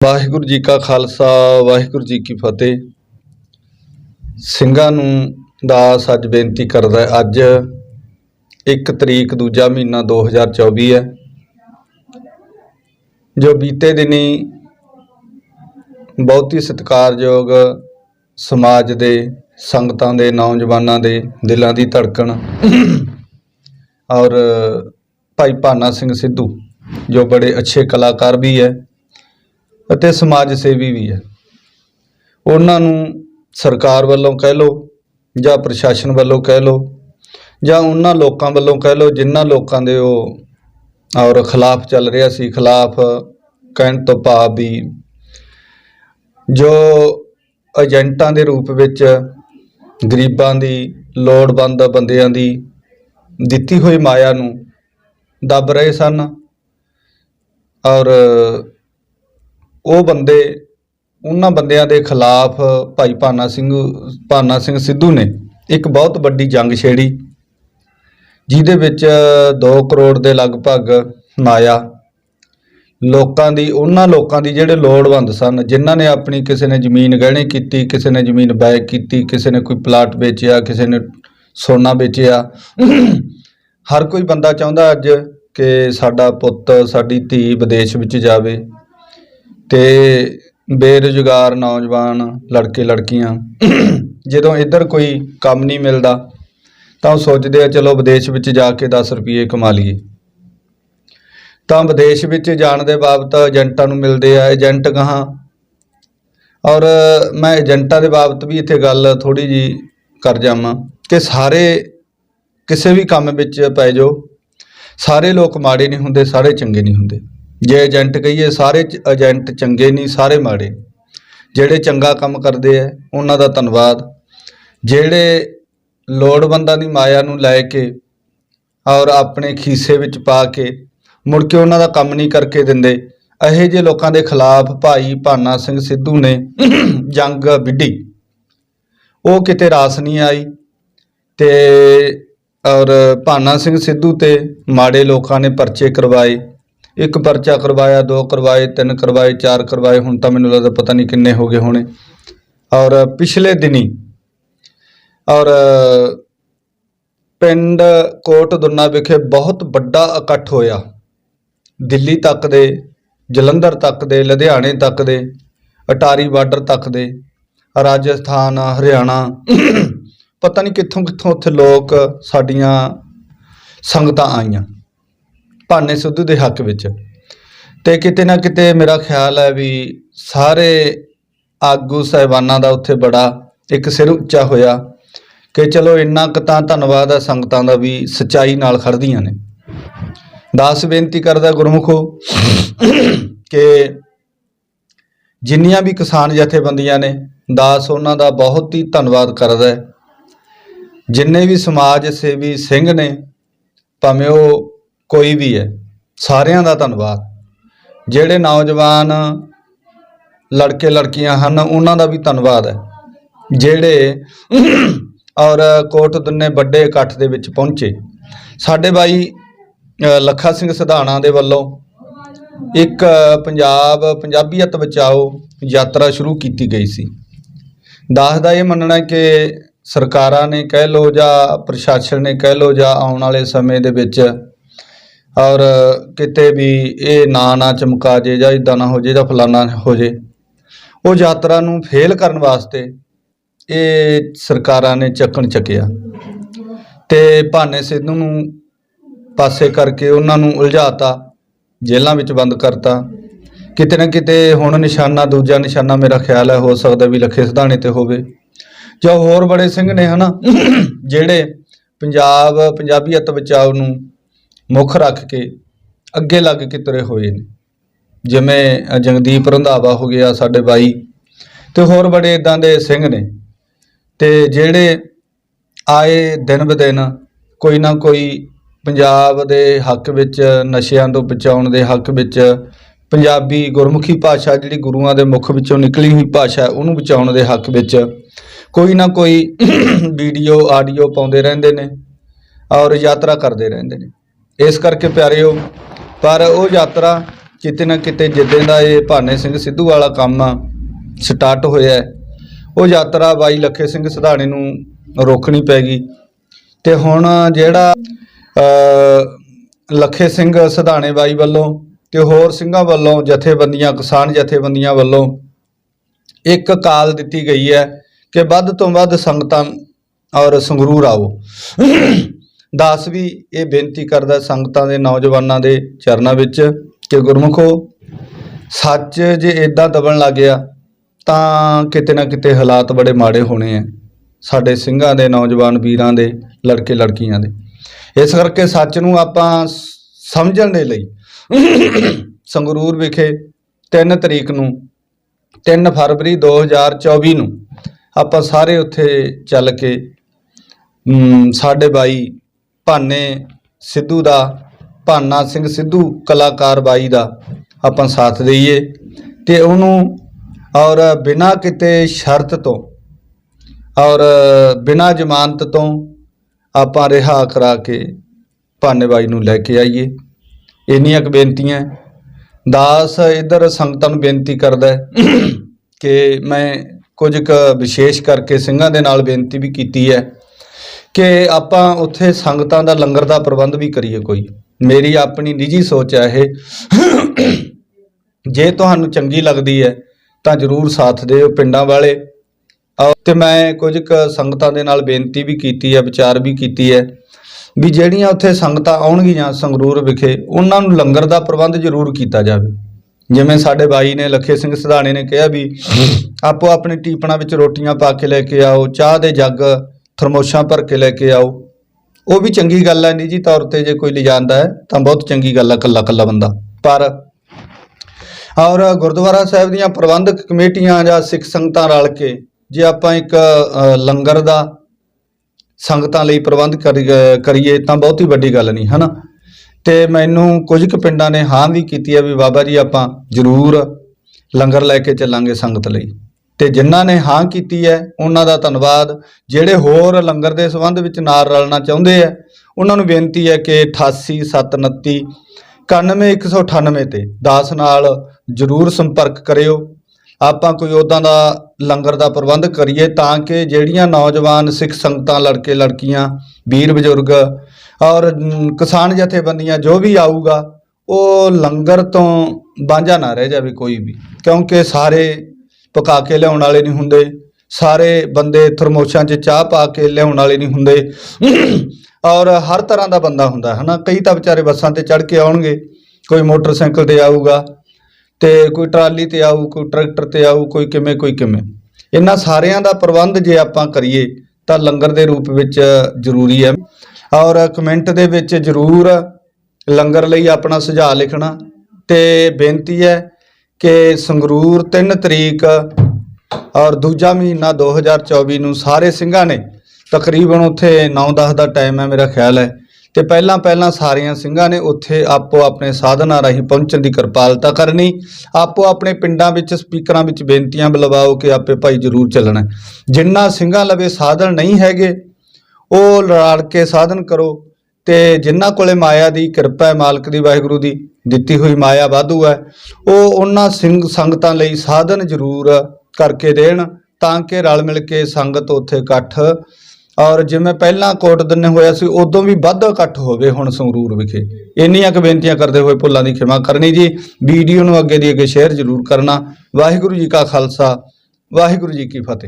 ਵਾਹਿਗੁਰੂ ਜੀ ਕਾ ਖਾਲਸਾ, ਵਾਹਿਗੁਰੂ ਜੀ ਕੀ ਫਤਿਹ ਸਿੰਘਾਂ ਨੂੰ ਦਾਸ ਅੱਜ ਬੇਨਤੀ ਕਰਦਾ ਹੈ। ਅੱਜ 1 ਤਰੀਕ ਦੂਜਾ ਮਹੀਨਾ 2024 ਹੈ ਜੋ ਬੀਤੇ ਦਿਨੀ ਬਹੁਤ ਹੀ ਸਤਿਕਾਰਯੋਗ ਸਮਾਜ ਦੇ, ਸੰਗਤਾਂ ਦੇ, ਨੌਜਵਾਨਾਂ ਦੇ ਦਿਲਾਂ ਦੀ ਧੜਕਣ ਔਰ ਭਾਈ ਭਾਨਾ ਸਿੰਘ ਸਿੱਧੂ, ਜੋ ਬੜੇ ਅੱਛੇ ਕਲਾਕਾਰ ਵੀ ਹੈ ਅਤੇ ਸਮਾਜ ਸੇਵੀ ਵੀ ਹੈ। ਉਹਨਾਂ ਨੂੰ ਸਰਕਾਰ ਵੱਲੋਂ ਕਹਿ ਲਓ ਜਾਂ ਪ੍ਰਸ਼ਾਸਨ ਵੱਲੋਂ ਕਹਿ ਲਓ ਜਾਂ ਉਹਨਾਂ ਲੋਕਾਂ ਵੱਲੋਂ ਕਹਿ ਲਓ ਜਿਨ੍ਹਾਂ ਲੋਕਾਂ ਦੇ ਉਹ ਔਰ ਖਿਲਾਫ ਚੱਲ ਰਿਹਾ ਸੀ, ਖਿਲਾਫ ਕਹਿਣ ਤੋਂ ਭਾਵ ਵੀ ਜੋ ਏਜੰਟਾਂ ਦੇ ਰੂਪ ਵਿੱਚ ਗਰੀਬਾਂ ਦੀ ਲੋੜਵੰਦ ਬੰਦਿਆਂ ਦੀ ਦਿੱਤੀ ਹੋਈ ਮਾਇਆ ਨੂੰ ਦੱਬ ਰਹੇ ਸਨ ਔਰ ਉਹ ਬੰਦੇ, ਉਹਨਾਂ ਬੰਦਿਆਂ ਦੇ ਖਿਲਾਫ ਭਾਈ ਭਾਨਾ ਸਿੰਘ ਭਾਨਾ ਸਿੰਘ ਸਿੱਧੂ ਨੇ ਇੱਕ ਬਹੁਤ ਵੱਡੀ ਜੰਗ ਛੇੜੀ, ਜਿਹਦੇ ਵਿੱਚ 2 ਕਰੋੜ ਦੇ ਲਗਭਗ ਮਾਇਆ ਲੋਕਾਂ ਦੀ, ਉਹਨਾਂ ਲੋਕਾਂ ਦੀ ਜਿਹੜੇ ਲੋੜਵੰਦ ਸਨ, ਜਿਨ੍ਹਾਂ ਨੇ ਆਪਣੀ ਕਿਸੇ ਨੇ ਜ਼ਮੀਨ ਗਹਿਣੇ ਕੀਤੀ, ਕਿਸੇ ਨੇ ਜ਼ਮੀਨ ਬੈਕ ਕੀਤੀ, ਕਿਸੇ ਨੇ ਕੋਈ ਪਲਾਟ ਵੇਚਿਆ, ਕਿਸੇ ਨੇ ਸੋਨਾ ਵੇਚਿਆ, ਹਰ ਕੋਈ ਬੰਦਾ ਚਾਹੁੰਦਾ ਅੱਜ ਕਿ ਸਾਡਾ ਪੁੱਤ, ਸਾਡੀ ਧੀ ਵਿਦੇਸ਼ ਵਿੱਚ ਜਾਵੇ। ਤੇ ਬੇਰੁਜ਼ਗਾਰ ਨੌਜਵਾਨ ਲੜਕੇ ਲੜਕੀਆਂ ਜਦੋਂ ਇੱਧਰ ਕੋਈ ਕੰਮ ਨਹੀਂ ਮਿਲਦਾ, ਤਾਂ ਉਹ ਸੋਚਦੇ ਆ, ਚਲੋ ਵਿਦੇਸ਼ ਵਿੱਚ ਜਾ ਕੇ 10 ਰੁਪਏ ਕਮਾ ਲਈਏ। ਤਾਂ ਵਿਦੇਸ਼ ਵਿੱਚ ਜਾਣ ਦੇ ਬਾਬਤ ਏਜੰਟਾਂ ਨੂੰ ਮਿਲਦੇ ਆ, ਏਜੰਟ ਕਹਾਂ? ਔਰ ਮੈਂ ਏਜੰਟਾਂ ਦੇ ਬਾਬਤ ਵੀ ਇੱਥੇ ਗੱਲ ਥੋੜੀ ਜੀ ਕਰ ਜਾਵਾਂ ਕਿ ਸਾਰੇ, ਕਿਸੇ ਵੀ ਕੰਮ ਵਿੱਚ ਪੈ ਜਾਓ, ਸਾਰੇ ਲੋਕ ਮਾੜੇ ਨਹੀਂ ਹੁੰਦੇ, ਸਾਰੇ ਚੰਗੇ ਨਹੀਂ ਹੁੰਦੇ। ਜੇ ਏਜੰਟ ਕਹੀਏ ਸਾਰੇ ਏਜੰਟ ਚੰਗੇ ਨਹੀਂ ਸਾਰੇ ਮਾੜੇ। ਜਿਹੜੇ ਚੰਗਾ ਕੰਮ ਕਰਦੇ ਆ ਉਹਨਾਂ ਦਾ ਧੰਨਵਾਦ। ਜਿਹੜੇ ਲੋੜਵੰਦਾਂ ਦੀ ਮਾਇਆ ਨੂੰ ਲੈ ਕੇ ਔਰ ਆਪਣੇ ਖੀਸੇ ਵਿੱਚ ਪਾ ਕੇ ਮੁੜ ਕੇ ਉਹਨਾਂ ਦਾ ਕੰਮ ਨਹੀਂ ਕਰਕੇ ਦਿੰਦੇ ਇਹੋ ਜਿਹੇ ਲੋਕਾਂ ਦੇ ਖਿਲਾਫ ਭਾਈ ਭਾਨਾ ਸਿੰਘ ਸਿੱਧੂ ਨੇ ਜੰਗ ਵਿੱਢੀ। ਉਹ ਕਿਤੇ ਰਾਸ ਨਹੀਂ ਆਈ ਤੇ ਔਰ ਭਾਨਾ ਸਿੰਘ ਸਿੱਧੂ ਤੇ ਮਾੜੇ ਲੋਕਾਂ ਨੇ ਪਰਚੇ ਕਰਵਾਏ। ਇੱਕ ਪਰਚਾ ਕਰਵਾਇਆ, ਦੋ ਕਰਵਾਏ, ਤਿੰਨ ਕਰਵਾਏ, ਚਾਰ ਕਰਵਾਏ, ਹੁਣ ਤਾਂ ਮੈਨੂੰ ਲੱਗਦਾ ਪਤਾ ਨਹੀਂ ਕਿੰਨੇ ਹੋ ਗਏ ਹੋਣੇ। ਔਰ ਪਿਛਲੇ ਦਿਨੀ, ਔਰ ਪਿੰਡ ਕੋਟ ਦੁੰਨਾ ਵਿਖੇ ਬਹੁਤ ਵੱਡਾ ਇਕੱਠ ਹੋਇਆ। ਦਿੱਲੀ ਤੱਕ ਦੇ, ਜਲੰਧਰ ਤੱਕ ਦੇ, ਲੁਧਿਆਣੇ ਤੱਕ ਦੇ, ਅਟਾਰੀ ਬਾਰਡਰ ਤੱਕ ਦੇ, ਰਾਜਸਥਾਨ, ਹਰਿਆਣਾ, ਪਤਾ ਨਹੀਂ ਕਿੱਥੋਂ ਕਿੱਥੋਂ ਉੱਥੇ ਲੋਕ ਸਾਡੀਆਂ ਸੰਗਤਾਂ ਆਈਆਂ। ਭਾਨੇ ਸਿੱਧੂ ਦੇ ਹੱਕ ਵਿੱਚ। ਤੇ ਕਿਤੇ ਨਾ ਕਿਤੇ ਮੇਰਾ ਖਿਆਲ ਹੈ ਵੀ ਸਾਰੇ ਆਗੂ ਸਾਹਿਬਾਨਾਂ ਦਾ ਉੱਥੇ ਬੜਾ ਇੱਕ ਸਿਰ ਉੱਚਾ ਹੋਇਆ ਕਿ ਚਲੋ ਇੰਨਾ ਕੁ ਤਾਂ ਧੰਨਵਾਦ ਹੈ ਸੰਗਤਾਂ ਦਾ ਵੀ ਸਚਾਈ ਨਾਲ ਖੜਦੀਆਂ ਨੇ। ਦਾਸ ਬੇਨਤੀ ਕਰਦਾ ਗੁਰਮੁਖੋ ਕਿ ਜਿੰਨੀਆਂ ਵੀ ਕਿਸਾਨ ਜਥੇਬੰਦੀਆਂ ਨੇ, ਦਾਸ ਉਹਨਾਂ ਦਾ ਬਹੁਤ ਹੀ ਧੰਨਵਾਦ ਕਰਦਾ ਹੈ। ਜਿੰਨੇ ਵੀ ਸਮਾਜ ਸੇਵੀ ਸਿੰਘ ਨੇ, ਭਾਵੇਂ ਉਹ ਕੋਈ ਵੀ ਹੈ। ਸਾਰਿਆਂ ਦਾ ਧੰਨਵਾਦ। ਜਿਹੜੇ ਨੌਜਵਾਨ ਲੜਕੇ ਲੜਕੀਆਂ ਹਨ, ਉਹਨਾਂ ਦਾ ਵੀ ਧੰਨਵਾਦ ਹੈ। ਜਿਹੜੇ ਔਰ ਕੋਟ ਦੁੰਨੇ ਵੱਡੇ ਇਕੱਠ ਦੇ ਵਿੱਚ ਪਹੁੰਚੇ। ਸਾਡੇ ਬਾਈ ਲੱਖਾ ਸਿੰਘ ਸਿਧਾਣਾ ਦੇ ਵੱਲੋਂ ਇੱਕ ਪੰਜਾਬ, ਪੰਜਾਬੀਅਤ ਬਚਾਓ ਯਾਤਰਾ ਸ਼ੁਰੂ ਕੀਤੀ ਗਈ ਸੀ। ਦਾਸ ਦਾ ਇਹ ਮੰਨਣਾ ਕਿ ਸਰਕਾਰਾਂ ਨੇ ਕਹਿ ਲੋ ਜਾਂ ਪ੍ਰਸ਼ਾਸਨ ਨੇ ਕਹਿ ਲੋ ਜਾਂ ਆਉਣ ਵਾਲੇ ਸਮੇਂ ਦੇ ਵਿੱਚ ਔਰ ਕਿਤੇ ਵੀ ਇਹ ਨਾ ਨਾ ਚਮਕਾ ਜੇ ਜਾਂ ਇਦਾਂ ਨਾ ਹੋ ਜੇ ਜਾਂ ਫਲਾਨਾ ਹੋ ਜੇ, ਉਹ ਯਾਤਰਾ ਨੂੰ ਫੇਲ ਕਰਨ ਵਾਸਤੇ ਇਹ ਸਰਕਾਰਾਂ ਨੇ ਚੱਕਣ ਚੱਕਿਆ। ਤੇ ਭਾਨੇ ਸਿੱਧੂ ਨੂੰ ਪਾਸੇ ਕਰਕੇ ਉਹਨਾਂ ਨੂੰ ਉਲਝਾਤਾ, ਜੇਲ੍ਹਾਂ ਵਿੱਚ ਬੰਦ ਕਰਤਾ। ਕਿਤੇ ਨਾ ਕਿਤੇ ਹੁਣ ਨਿਸ਼ਾਨਾ, ਦੂਜਾ ਨਿਸ਼ਾਨਾ ਮੇਰਾ ਖਿਆਲ ਹੈ, ਹੋ ਸਕਦਾ ਵੀ ਲੱਖੇ ਸਿਧਾਣੇ ਤੇ ਹੋਵੇ। ਜਾਂ ਹੋਰ ਬੜੇ ਸਿੰਘ ਨੇ ਹਨਾ, ਜਿਹੜੇ ਪੰਜਾਬ ਪੰਜਾਬੀਅਤ ਬਚਾਓ ਨੂੰ ਮੁੱਖ ਰੱਖ ਕੇ ਅੱਗੇ ਲੱਗ ਕੇ ਤੁਰੇ ਹੋਏ ਨੇ। ਜਿਵੇਂ ਜਗਦੀਪ ਰੰਧਾਵਾ ਹੋ ਗਿਆ, ਸਾਡੇ ਬਾਈ ਤੇ ਹੋਰ ਬੜੇ ਇਦਾਂ ਦੇ ਸਿੰਘ ਨੇ। ਤੇ ਜਿਹੜੇ ਆਏ ਦਿਨ ਬਦਿਨ ਕੋਈ ਨਾ ਕੋਈ ਪੰਜਾਬ ਦੇ ਹੱਕ ਵਿੱਚ, ਨਸ਼ਿਆਂ ਤੋਂ ਬਚਾਉਣ ਦੇ ਹੱਕ ਵਿੱਚ ਪੰਜਾਬੀ ਗੁਰਮੁਖੀ ਭਾਸ਼ਾ ਜਿਹੜੀ ਗੁਰੂਆਂ ਦੇ ਮੁਖ ਵਿੱਚੋਂ ਨਿਕਲੀ ਹੋਈ ਭਾਸ਼ਾ ਉਹਨੂੰ ਬਚਾਉਣ ਦੇ ਹੱਕ ਵਿੱਚ ਕੋਈ ਨਾ ਕੋਈ ਵੀਡੀਓ, ਆਡੀਓ ਪਾਉਂਦੇ ਰਹਿੰਦੇ ਨੇ ਔਰ ਯਾਤਰਾ ਕਰਦੇ ਰਹਿੰਦੇ ਨੇ। ਇਸ ਕਰਕੇ ਪਿਆਰਿਓ, ਪਰ ਉਹ ਯਾਤਰਾ ਕਿਤੇ ਨਾ ਕਿਤੇ ਜਿੱਦਾਂ ਦਾ ਇਹ ਭਾਨੇ ਸਿੰਘ ਸਿੱਧੂ ਵਾਲਾ ਕੰਮ ਆ, ਸਟਾਰਟ ਹੋਇਆ ਉਹ ਯਾਤਰਾ ਬਾਈ ਲੱਖੇ ਸਿੰਘ ਸਿਧਾਣੇ ਨੂੰ ਰੋਕਣੀ ਪੈ ਗਈ। ਤੇ ਹੁਣ ਜਿਹੜਾ ਲੱਖੇ ਸਿੰਘ ਸਿਧਾਣੇ ਬਾਈ ਵੱਲੋਂ ਤੇ ਹੋਰ ਸਿੰਘਾਂ ਵੱਲੋਂ ਜਥੇਬੰਦੀਆਂ, ਕਿਸਾਨ ਜਥੇਬੰਦੀਆਂ ਵੱਲੋਂ ਇੱਕ ਕਾਲ ਦਿੱਤੀ ਗਈ ਹੈ ਕਿ ਵੱਧ ਤੋਂ ਵੱਧ ਸੰਗਤਾਂ ਔਰ ਸੰਗਰੂਰ ਆਓ। ਦਾਸ ਵੀ ਇਹ ਬੇਨਤੀ ਕਰਦਾ ਸੰਗਤਾਂ ਦੇ ਨੌਜਵਾਨਾਂ ਦੇ ਚਰਨਾਂ ਵਿੱਚ ਕਿ ਗੁਰਮੁਖੋ ਸੱਚ ਜੇ ਇਦਾਂ ਦਬਣ ਲੱਗ ਗਿਆ ਤਾਂ ਕਿਤੇ ਨਾ ਕਿਤੇ ਹਾਲਾਤ ਬੜੇ ਮਾੜੇ ਹੋਣੇ ਆ ਸਾਡੇ ਸਿੰਘਾਂ ਦੇ ਨੌਜਵਾਨ ਵੀਰਾਂ ਦੇ ਲੜਕੇ ਲੜਕੀਆਂ ਦੇ। ਇਸ ਕਰਕੇ ਸੱਚ ਨੂੰ ਆਪਾਂ ਸਮਝਣ ਦੇ ਲਈ ਸੰਗਰੂਰ ਵਿਖੇ 3 ਤਰੀਕ ਨੂੰ 3 ਫਰਵਰੀ 2024 ਨੂੰ ਆਪਾਂ ਸਾਰੇ ਉੱਥੇ ਚੱਲ ਕੇ ਅਮ, ਸਾਡੇ ਬਾਈ ਭਾਨੇ ਸਿੱਧੂ ਦਾ, ਭਾਨਾ ਸਿੰਘ ਸਿੱਧੂ ਕਲਾਕਾਰ ਬਾਈ ਦਾ ਆਪਾਂ ਸਾਥ ਦਈਏ ਤੇ ਉਹਨੂੰ ਔਰ ਬਿਨਾਂ ਕਿਤੇ ਸ਼ਰਤ ਤੋਂ ਔਰ ਬਿਨਾਂ ਜ਼ਮਾਨਤ ਤੋਂ ਆਪਾਂ ਰਿਹਾ ਕਰਾ ਕੇ ਭਾਨੇ ਬਾਈ ਨੂੰ ਲੈ ਕੇ ਆਈਏ। ਇੰਨੀਆਂ ਕੁ ਬੇਨਤੀਆਂ। ਦਾਸ ਇਧਰ ਸੰਗਤਾਂ ਨੂੰ ਬੇਨਤੀ ਕਰਦਾ ਕਿ ਮੈਂ ਕੁਝ ਕੁ ਵਿਸ਼ੇਸ਼ ਕਰਕੇ ਸਿੰਘਾਂ ਦੇ ਨਾਲ ਬੇਨਤੀ ਵੀ ਕੀਤੀ ਹੈ। ਕਿ ਆਪਾਂ ਉੱਥੇ ਸੰਗਤਾਂ ਦਾ ਲੰਗਰ ਦਾ ਪ੍ਰਬੰਧ ਵੀ ਕਰੀਏ ਕੋਈ। ਮੇਰੀ ਆਪਣੀ ਨਿੱਜੀ ਸੋਚ ਹੈ ਇਹ। ਜੇ ਤੁਹਾਨੂੰ ਚੰਗੀ ਲੱਗਦੀ ਹੈ, ਤਾਂ ਜਰੂਰ ਸਾਥ ਦਿਓ ਪਿੰਡਾਂ ਵਾਲੇ। ਔਰ ਤੇ ਮੈਂ ਕੁਝ ਕੁ ਸੰਗਤਾਂ ਦੇ ਨਾਲ ਬੇਨਤੀ ਵੀ ਕੀਤੀ ਹੈ, ਵਿਚਾਰ ਵੀ ਕੀਤੀ ਹੈ, ਵੀ ਜਿਹੜੀਆਂ ਉੱਥੇ ਸੰਗਤਾਂ ਆਉਣਗੀਆਂ ਸੰਗਰੂਰ ਵਿਖੇ, ਉਹਨਾਂ ਨੂੰ ਲੰਗਰ ਦਾ ਪ੍ਰਬੰਧ ਜ਼ਰੂਰ ਕੀਤਾ ਜਾਵੇ। ਜਿਵੇਂ ਸਾਡੇ ਬਾਈ ਨੇ, ਲੱਖੇ ਸਿੰਘ ਸਿਧਾਣੇ ਨੇ ਕਿਹਾ ਵੀ ਆਪੋ ਆਪਣੇ ਟੀਪਣਾ ਵਿੱਚ ਰੋਟੀਆਂ ਪਾ ਕੇ ਲੈ ਕੇ ਆਓ, ਚਾਹ ਦੇ ਜੱਗ ਥਰਮੋਸ਼ਾਂ ਭਰ ਕੇ ਲੈ ਕੇ ਆਓ। ਉਹ ਵੀ ਚੰਗੀ ਗੱਲ ਹੈ, ਨਿੱਜੀ ਤੌਰ ਤੇ ਜੇ ਕੋਈ ਲਿਜਾਂਦਾ ਹੈ, ਤਾਂ ਬਹੁਤ ਚੰਗੀ ਗੱਲ ਹੈ ਕੱਲਾ ਕੱਲਾ ਬੰਦਾ। ਪਰ ਔਰ ਗੁਰਦੁਆਰਾ ਸਾਹਿਬ ਦੀਆਂ ਪ੍ਰਬੰਧਕ ਕਮੇਟੀਆਂ ਜਾਂ ਸਿੱਖ ਸੰਗਤਾਂ ਰਲ ਕੇ ਜੇ ਆਪਾਂ ਇੱਕ ਲੰਗਰ ਦਾ ਸੰਗਤਾਂ ਲਈ ਪ੍ਰਬੰਧ ਕਰੀ- ਕਰੀਏ, ਤਾਂ ਬਹੁਤੀ ਵੱਡੀ ਗੱਲ ਨਹੀਂ, ਹਨਾ? ਤੇ ਮੈਨੂੰ ਕੁਝ ਕੁ ਪਿੰਡਾਂ ਨੇ ਹਾਂ ਵੀ ਕੀਤੀ ਹੈ ਵੀ ਬਾਬਾ ਜੀ ਆਪਾਂ ਜ਼ਰੂਰ ਲੰਗਰ ਲੈ ਕੇ ਚੱਲਾਂਗੇ ਸੰਗਤ ਲਈ। ਤੇ ਜਿਨ੍ਹਾਂ ਨੇ ਹਾਂ ਕੀਤੀ ਹੈ, ਉਹਨਾਂ ਦਾ ਧੰਨਵਾਦ। ਜਿਹੜੇ ਹੋਰ ਲੰਗਰ ਦੇ ਸੰਬੰਧ ਵਿੱਚ ਨਾਲ ਰਲਣਾ ਚਾਹੁੰਦੇ ਆ, ਉਹਨਾਂ ਨੂੰ ਬੇਨਤੀ ਹੈ ਕਿ 88 729 91198 ਤੇ 10 ਨਾਲ ਜ਼ਰੂਰ ਸੰਪਰਕ ਕਰਿਓ। ਆਪਾਂ ਕੋਈ ਉਦਾਂ ਦਾ ਲੰਗਰ ਦਾ ਪ੍ਰਬੰਧ ਕਰੀਏ ਤਾਂ ਕਿ ਜਿਹੜੀਆਂ ਨੌਜਵਾਨ ਸਿੱਖ ਸੰਗਤਾਂ, ਲੜਕੇ, ਲੜਕੀਆਂ, ਵੀਰ, ਬਜ਼ੁਰਗ ਔਰ ਕਿਸਾਨ ਜਥੇਬੰਦੀਆਂ ਜੋ ਵੀ ਆਊਗਾ, ਉਹ ਲੰਗਰ ਤੋਂ ਵਾਂਝਾ ਨਾ ਰਹਿ ਜਾਵੇ ਕੋਈ ਵੀ, ਕਿਉਂਕਿ ਸਾਰੇ ਪਕਾ ਕੇ ਲਿਆਉਣ ਵਾਲੇ ਨਹੀਂ ਹੁੰਦੇ। ਸਾਰੇ ਬੰਦੇ ਥਰਮੋਸ਼ਾਂ 'ਚ ਚਾਹ ਪਾ ਕੇ ਲਿਆਉਣ ਵਾਲੇ ਨਹੀਂ ਹੁੰਦੇ। ਔਰ ਹਰ ਤਰ੍ਹਾਂ ਦਾ ਬੰਦਾ ਹੁੰਦਾ ਹੈ ਨਾ ਕਈ ਤਾਂ ਵਿਚਾਰੇ ਬੱਸਾਂ ਤੇ ਚੜ੍ਹ ਕੇ ਆਉਣਗੇ। ਕੋਈ ਮੋਟਰਸਾਈਕਲ ਤੇ ਆਊਗਾ ਤੇ ਕੋਈ ਟਰਾਲੀ ਤੇ ਆਊ, ਕੋਈ ਟਰੈਕਟਰ ਤੇ ਆਊ, ਕੋਈ ਕਿਵੇਂ ਕੋਈ ਕਿਵੇਂ। ਇਹਨਾਂ ਸਾਰਿਆਂ ਦਾ ਪ੍ਰਬੰਧ ਜੇ ਆਪਾਂ ਕਰੀਏ ਤਾਂ ਲੰਗਰ ਦੇ ਰੂਪ ਵਿੱਚ ਜ਼ਰੂਰੀ ਹੈ। ਔਰ ਕਮੈਂਟ ਦੇ ਵਿੱਚ ਜ਼ਰੂਰ ਲੰਗਰ ਲਈ ਆਪਣਾ ਸੁਝਾਅ ਲਿਖਣਾ ਤੇ ਬੇਨਤੀ ਹੈ ਕਿ ਸੰਗਰੂਰ 3 ਤਰੀਕ ਔਰ ਦੂਜਾ ਮਹੀਨਾ 2024 ਨੂੰ ਸਾਰੇ ਸਿੰਘਾਂ ਨੇ ਤਕਰੀਬਨ ਉੱਥੇ 9-10 ਦਾ ਟਾਈਮ ਹੈ ਮੇਰਾ ਖਿਆਲ ਹੈ ਤੇ ਪਹਿਲਾਂ ਪਹਿਲਾਂ ਸਾਰੀਆਂ ਸਿੰਘਾਂ ਨੇ ਉੱਥੇ ਆਪੋ ਆਪਣੇ ਸਾਧਨਾਂ ਰਾਹੀਂ ਪਹੁੰਚਣ ਦੀ ਕਿਰਪਾਲਤਾ ਕਰਨੀ, ਆਪੋ ਆਪਣੇ ਪਿੰਡਾਂ ਵਿੱਚ ਸਪੀਕਰਾਂ ਵਿੱਚ ਬੇਨਤੀਆਂ ਬੁਲਵਾਓ ਕਿ ਆਪੇ ਭਾਈ ਜ਼ਰੂਰ ਚੱਲਣਾ ਹੈ। ਸਿੰਘਾਂ ਲਵੇ ਸਾਧਨ ਨਹੀਂ ਹੈਗੇ, ਉਹ ਲੜ ਕੇ ਸਾਧਨ ਕਰੋ ਤੇ ਜਿਨ੍ਹਾਂ ਕੋਲੇ ਮਾਇਆ ਦੀ ਕਿਰਪਾ ਹੈ, ਮਾਲਕ ਦੀ, ਵਾਹਿਗੁਰੂ ਦੀ, ਦਿੱਤੀ ਹੋਈ ਮਾਇਆ ਵਾਧੂ ਹੈ, ਉਹ ਉਹਨਾਂ ਸਿੰਘ ਸੰਗਤਾਂ ਲਈ ਸਾਧਨ ਜ਼ਰੂਰ ਕਰਕੇ ਦੇਣ ਤਾਂ ਕਿ ਰਲ ਮਿਲ ਕੇ ਸੰਗਤ ਉੱਥੇ ਇਕੱਠ ਔਰ ਜਿਵੇਂ ਪਹਿਲਾਂ ਕੋਟ ਦਿੰਨੇ ਹੋਇਆ ਸੀ, ਉਦੋਂ ਵੀ ਵੱਧ ਇਕੱਠ ਹੋਵੇ ਹੁਣ ਸੰਗਰੂਰ ਵਿਖੇ। ਇੰਨੀਆਂ ਕੁ ਬੇਨਤੀਆਂ ਕਰਦੇ ਹੋਏ ਭੁੱਲਾਂ ਦੀ ਖਿਮਾ ਕਰਨੀ ਜੀ। ਵੀਡੀਓ ਨੂੰ ਅੱਗੇ ਦੀ ਅੱਗੇ ਸ਼ੇਅਰ ਜ਼ਰੂਰ ਕਰਨਾ। ਵਾਹਿਗੁਰੂ ਜੀ ਕਾ ਖਾਲਸਾ, ਵਾਹਿਗੁਰੂ ਜੀ ਕੀ ਫਤਿਹ।